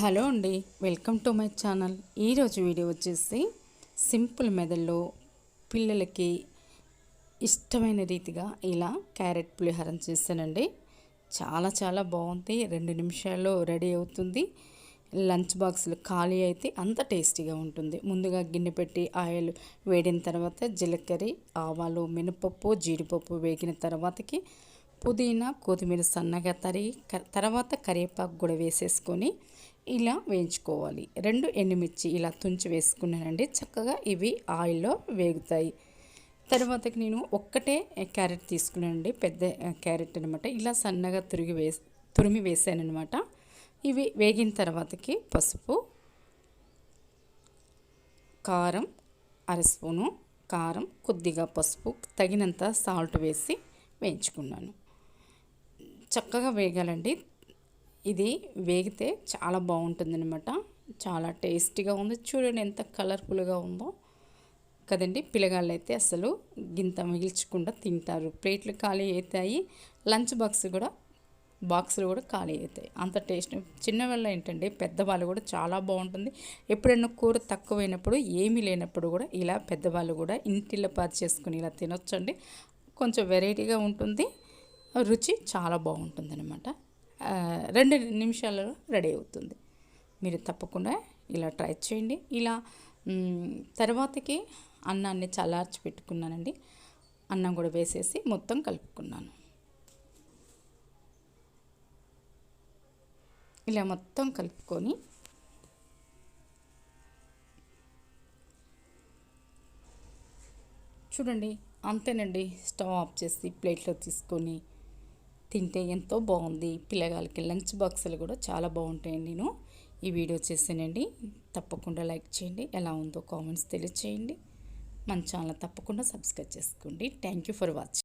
Hello అండి welcome to my channel. ఈరోజు video వచ్చేసి సింపుల్ మెదడులో పిల్లలకి ఇష్టమైన రీతిగా ఇలా క్యారెట్ పులిహారం చేస్తానండి చాలా చాలా బాగుంది రెండు నిమిషాల్లో రెడీ అవుతుంది. లంచ్ బాక్స్లు ఖాళీ అయితే అంత టేస్టీగా ఉంటుంది. ముందుగా గిన్నె పెట్టి ఆయిల్ వేడిన తర్వాత జీలకర్ర ఆవాలు మినపప్పు జీడిపప్పు వేగిన తర్వాతకి పుదీనా కొత్తిమీర సన్నగా తరిగి తర్వాత కరివేపాకు కూడా వేసేసుకొని ఇలా వేయించుకోవాలి. రెండు ఎండుమిర్చి ఇలా తుంచి వేసుకున్నానండి. చక్కగా ఇవి ఆయిల్లో వేగుతాయి. తర్వాతకి నేను ఒక్కటే క్యారెట్ తీసుకున్నానండి. పెద్ద క్యారెట్ అనమాట ఇలా సన్నగా తురిగి వేసి తురిమి వేసానమాట ఇవి వేగిన తర్వాతకి పసుపు కారం అర స్పూను కారం కొద్దిగా పసుపు తగినంత సాల్ట్ వేసి వేయించుకున్నాను. చక్కగా వేగాలండి. ఇది వేగితే చాలా బాగుంటుందన్నమాట. చాలా టేస్టీగా ఉంది. చూడండి ఎంత కలర్ఫుల్గా ఉందో. కదండి? పిల్లగాళ్ళు అయితే అసలు గింత మిగిల్చకుండా తింటారు. ప్లేట్లు ఖాళీ అవుతాయి లంచ్ బాక్స్ కూడా బాక్సులు కూడా ఖాళీ అవుతాయి అంత టేస్ట్. చిన్నవాళ్ళు ఏంటంటే పెద్దవాళ్ళు కూడా చాలా బాగుంటుంది. ఎప్పుడైనా కూర తక్కువైనప్పుడు ఏమీ లేనప్పుడు కూడా ఇలా పెద్దవాళ్ళు కూడా ఇంటిలో పారు చేసుకుని ఇలా తినొచ్చండి. కొంచెం వెరైటీగా ఉంటుంది. రుచి చాలా బాగుంటుంది అనమాట రెండు నిమిషాలలో రెడీ అవుతుంది. మీరు తప్పకుండా ఇలా ట్రై చేయండి. ఇలా తర్వాతకి అన్నాన్ని చల్లార్చి పెట్టుకున్నానండి. అన్నం కూడా వేసేసి మొత్తం కలుపుకున్నాను. ఇలా మొత్తం కలుపుకొని చూడండి అంతేనండి. స్టవ్ ఆఫ్ చేసి ప్లేట్లో తీసుకొని తింటే ఎంతో బాగుంది. పిల్లగాళ్ళకి లంచ్ బాక్సులు కూడా చాలా బాగుంటాయండి నేను. ఈ వీడియో చేసానండి తప్పకుండా లైక్ చేయండి. ఎలా ఉందో కామెంట్స్ తెలియచేయండి. మన ఛానల్ తప్పకుండా సబ్స్క్రైబ్ చేసుకోండి. Thank you for watching